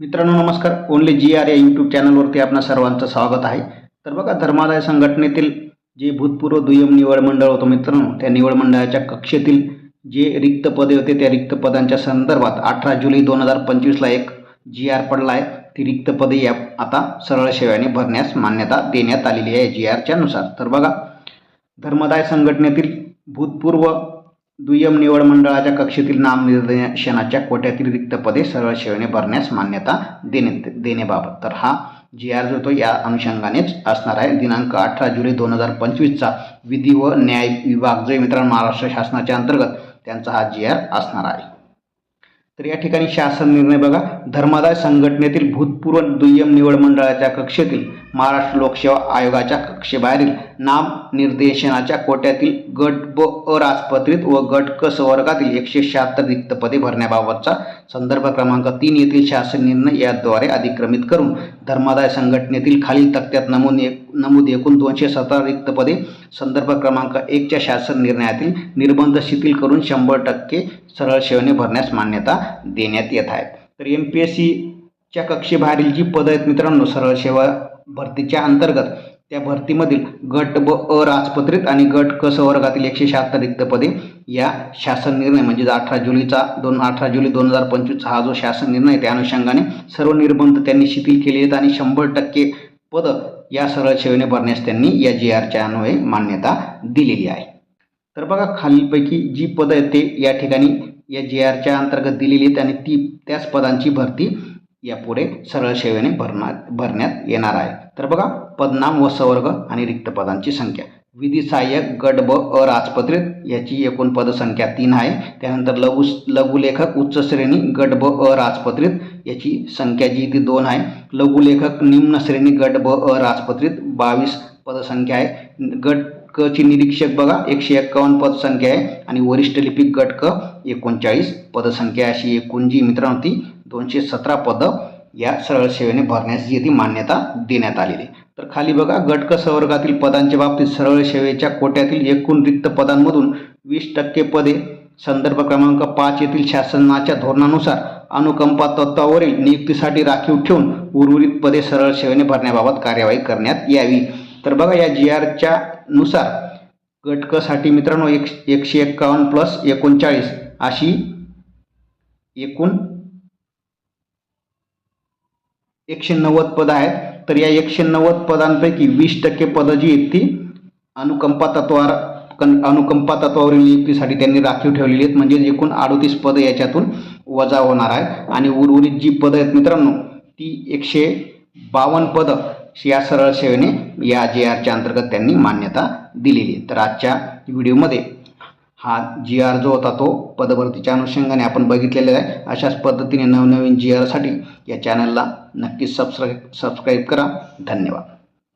मित्रांनो नमस्कार. Only G R या यूट्यूब चॅनलवरती आपणा सर्वांचं स्वागत आहे. तर बघा धर्मादाय संघटनेतील जे भूतपूर्व दुय्यम निवड मंडळ होतं मित्रांनो त्या निवड मंडळाच्या कक्षेतील जे रिक्त पदे होते त्या रिक्त पदांच्या संदर्भात अठरा जुलै दोन हजार पंचवीसला एक जी आर पडला आहे. ती रिक्त पदे या आता सरळ सेवेने भरण्यास मान्यता देण्यात आलेली आहे जी आरच्या नुसार. तर बघा धर्मदाय संघटनेतील भूतपूर्व दुय्यम निवड मंडळाच्या कक्षेतील नामनिर्देशनाच्या कोट्यातील रिक्त पदे सरळ सेवेने भरण्यास मान्यता देणे देण्याबाबत तर हा जी आर जो तो या अनुषंगानेच असणार आहे. दिनांक अठरा जुलै दोन हजार पंचवीसचा विधी व न्याय विभाग जय मित्रांनो महाराष्ट्र शासनाच्या अंतर्गत त्यांचा हा जी आर असणार आहे. तर या ठिकाणी शासन निर्णय बघा. धर्मादाय संघटनेतील भूतपूर्व दुय्यम निवड मंडळाच्या कक्षेतील महाराष्ट्र लोकसेवा आयोगाच्या कक्षेबाहेरील नाम निर्देशनाच्या कोट्यातील गट ब अराजपत्रित व गट क संवर्गातील एकशे शहात्तर रिक्त पदे भरण्याबाबतचा संदर्भ क्रमांक तीन येथील शासन निर्णय याद्वारे अधिक्रमित करून धर्मादाय संघटनेतील खालील तक्त्यात नमूद एक नमूद एकूण दोनशे सतरा रिक्त पदे संदर्भ क्रमांक एकच्या शासन निर्णयातील निर्बंध शिथिल करून शंभर टक्के सरळ सेवेने भरण्यास मान्यता देण्यात येत आहे. तर एम पी एस सीच्या कक्षेबाहेरील जी पदं आहेत मित्रांनो सरळ सेवा भरतीच्या अंतर्गत त्या भरतीमधील गट ब अराजपत्रित आणि गट क संवर्गातील एकशे शहात्तर रिक्त पदे या शासन निर्णय म्हणजे अठरा जुलैचा दोन अठरा जुलै दोन हजार पंचवीसचा हा जो शासन निर्णय त्या अनुषंगाने सर्व निर्बंध त्यांनी शिथिल केले आहेत आणि शंभर टक्के पदं या सरळ सेवेने भरण्यास त्यांनी या जी आरच्या अन्वये मान्यता दिलेली आहे. तर बघा खालीलपैकी जी पदं आहेत ते या ठिकाणी या जी आरच्या अंतर्गत दिलेली आहेत आणि ती त्याच पदांची भरती यापुढे सरळ सेवेने भरण्यात भरण्यात येणार आहे. तर बघा पदनाम व सवर्ग आणि रिक्त पदांची संख्या. विधी सहाय्यक गट ब अराजपत्रित याची एकूण पदसंख्या तीन आहे. त्यानंतर लघु लघुलेखक उच्च श्रेणी गट ब अराजपत्रित याची संख्या जी ती दोन आहे. लघुलेखक निम्न श्रेणी गट ब अराजपत्रित बावीस पदसंख्या आहे. गट क ची निरीक्षक बघा एकशे एक्कावन्न पदसंख्या आहे आणि वरिष्ठ लिपिक गट क एकोणचाळीस पदसंख्या अशी एकूण जी मित्रांनो ती दोनशे सतरा पदं या सरळ सेवेने भरण्यास जी ती मान्यता देण्यात आलेली तर खाली बघा गटक संवर्गातील पदांच्या बाबतीत सरळ सेवेच्या कोट्यातील एकूण रिक्त पदांमधून वीस टक्के पदे संदर्भ क्रमांक पाच येथील शासनाच्या धोरणानुसार अनुकंपा तत्वावरील नियुक्तीसाठी राखीव ठेवून उर्वरित पदे सरळ सेवेने भरण्याबाबत कार्यवाही करण्यात यावी. तर बघा या जी आरच्या नुसार गटकसाठी मित्रांनो एक एकशे एक्कावन्न प्लस एकोणचाळीस अशी एकूण एकशे नव्वद पदं आहेत. तर या एकशे नव्वद पदांपैकी वीस टक्के पदं जी आहेत ती अनुकंपा तत्वावर कन अनुकंपा तत्वावरील नियुक्तीसाठी त्यांनी राखीव ठेवलेली आहेत. म्हणजे एकूण अडोतीस पदं याच्यातून वजा होणार आहेत. आणि उर्वरित जी पदं आहेत मित्रांनो ती एकशे बावन्न पदं या सरळ सेवेने या जे आरच्या अंतर्गत त्यांनी मान्यता दिलेली आहे तर आजच्या व्हिडिओमध्ये हा जी आर जो होता तो पदभरतीच्या अनुषंगाने आपण बघितलेला आहे. अशाच पद्धतीने नवनवीन जी आरसाठी या चॅनलला नक्कीच सबस्क्राईब सबस्क्राईब करा. धन्यवाद.